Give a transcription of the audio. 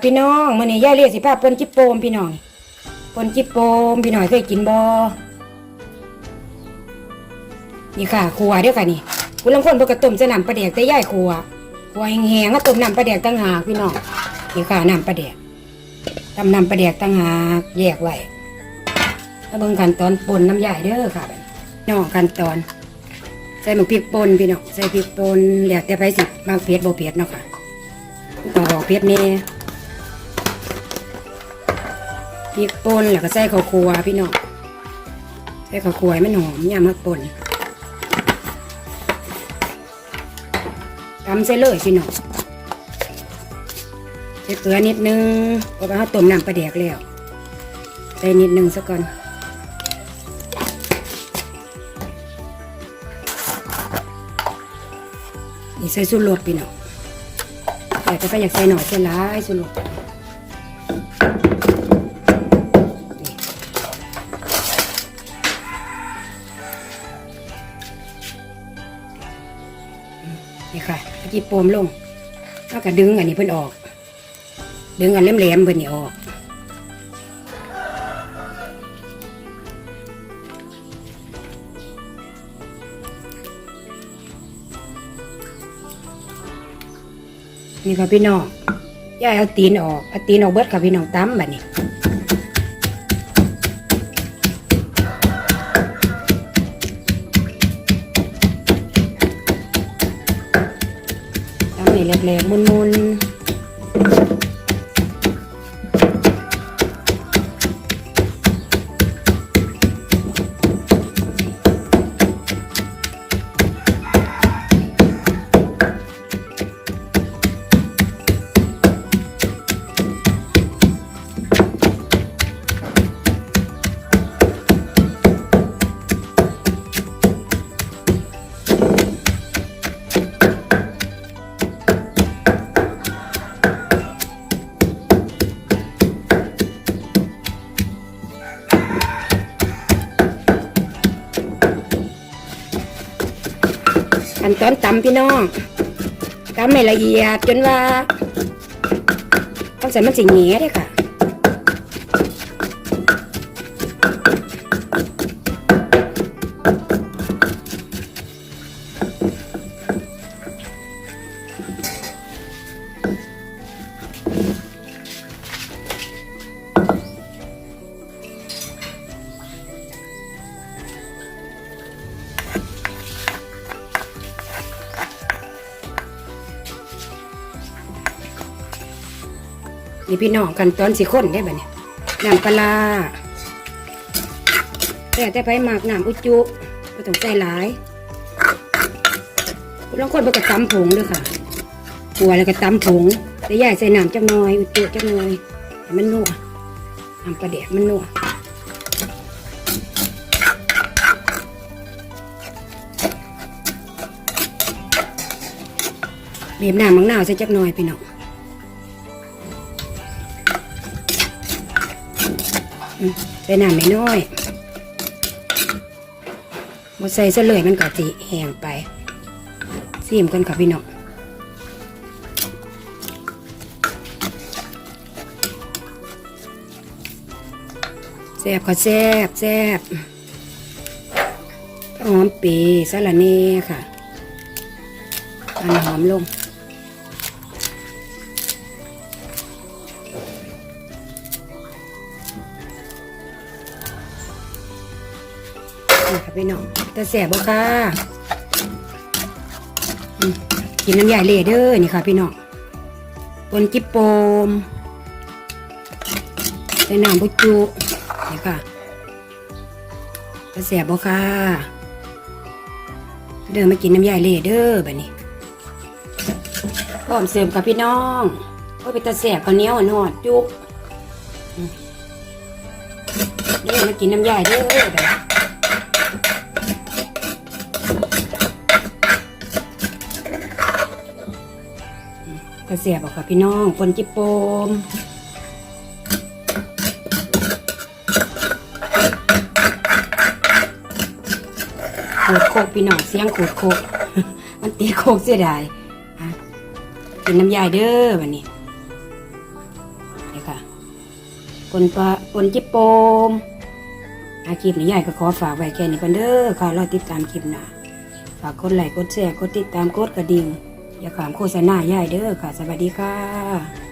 พี่น้องมื้อนี้ยายเรียกสิพาเปิ้นจิโปมพี่น้องเปิ้นจิโปมพี่น้องเคยกินบ่นี่ค่ะครัวเด้อค่ะนี่คุณลางคนเพิ่นก็ต้มใส่น้ำปลาแดกแต่ยายครัวครัวแห้งๆก็ต้มนำปลาแดกต่างหากพี่น้องนี่ค่ะนำปลาแดกทำนำปลาแดกต่างหากแยกไว้แล้วเบิ่งขั้นตอนปนน้ำยายเด้อค่ะน้องขั้นตอน ใส่หมูพริกปนพี่น้องใส่พริกปนแล้วแต่ไปสิบางเผ็ดบ่เผ็ดเนาะค่ะต้องบอกเผ็ดแน่ พริกป่นแล้วก็ใส่ข้าวคั่วพี่น้องใส่ข้าวคั่วให้มันหอมยามมาป่นตำใส่เลยพี่น้องใส่เกลือนิดนึงเพราะว่าเขาต้มน้ำปลาแดกแล้วใส่นิดนึงซะก่อนนี่ใส่สุรสพี่น้องแต่ก็อยากใส่หน่อยใส่หลายสุรส นี่ค่ะตะกี้โปมลงแล้วก็ดึงอันนี้เพิ่นออก ดึงอันแหลมๆเพิ่นนี่ออกนี่ค่ะพี่น้องยายเอาตีนออกเอาตีนออกเบิดค่ะพี่น้องตั้มแบบนี้ แหลกๆมุนๆ ขั้นตอนตำพี่น้องตำให้ละเอียดจนว่าต้องใส่มันสิเงี้ยเด้อค่ะ นี่พี่น้องกันตอนสิข้นได้บ่เนี่ยน้ำปลาแต่แต่ไปหมากน้ำอุจจุก็ต้องใส่หลายลางคนไปกระตำผงด้วยค่ะหัวแล้วก็ตำผงแต่ย่ายใส่น้ำจักหน่อย อุจจุจักหน่อยมันนัวน้ำปลาแดกมันนัวบีบน้ำมังนาวใส่จักหน่อยพี่น้อง ใส่น้ำไม่น้อยบดใส่ซะเลยมันก็สิแห้งไปซีมกันค่ะพี่น้องแซ่บก็แซ่บแซ่บหอมปีสะละเน่ค่ะอันหอมลง ค่ะพี่น้องต่แสบบ่ค่ะกินน้ำยาเลเดอร์นี่ค่ะพี่น้องปนจิปโปมใส่น้ำบุจุนี่ค่ะต่แสบบ่ค่ะเดินมากินน้ำยาเลเดอร์แบบนี้พร้อมเสริมค่ะพี่น้องโอ้ยเป็นตาแสบข้าวเหนียวหอนๆจุกเดินมากินน้ำยาเด้อแบบ เสียบออกค่ะพี่น้องปนจิปโปมขูดโคกพี่น้องเสียงขูดโคกมันตีโคกเสียดายกินน้ำยายเด้อวันนี้นี่ค่ะปนปลาปนจิปโปมอาคีบปนี้ยญ่ก็ขอฝากไว้แค่นี้ก่อนเด้อค่ะรอติดตามคลิปหน้าฝากกดไลค์กดแชร์กดติดตามกดกระดิ่ง อย่าขามโฆษณาใหญ่เด้อค่ะ สวัสดีค่ะ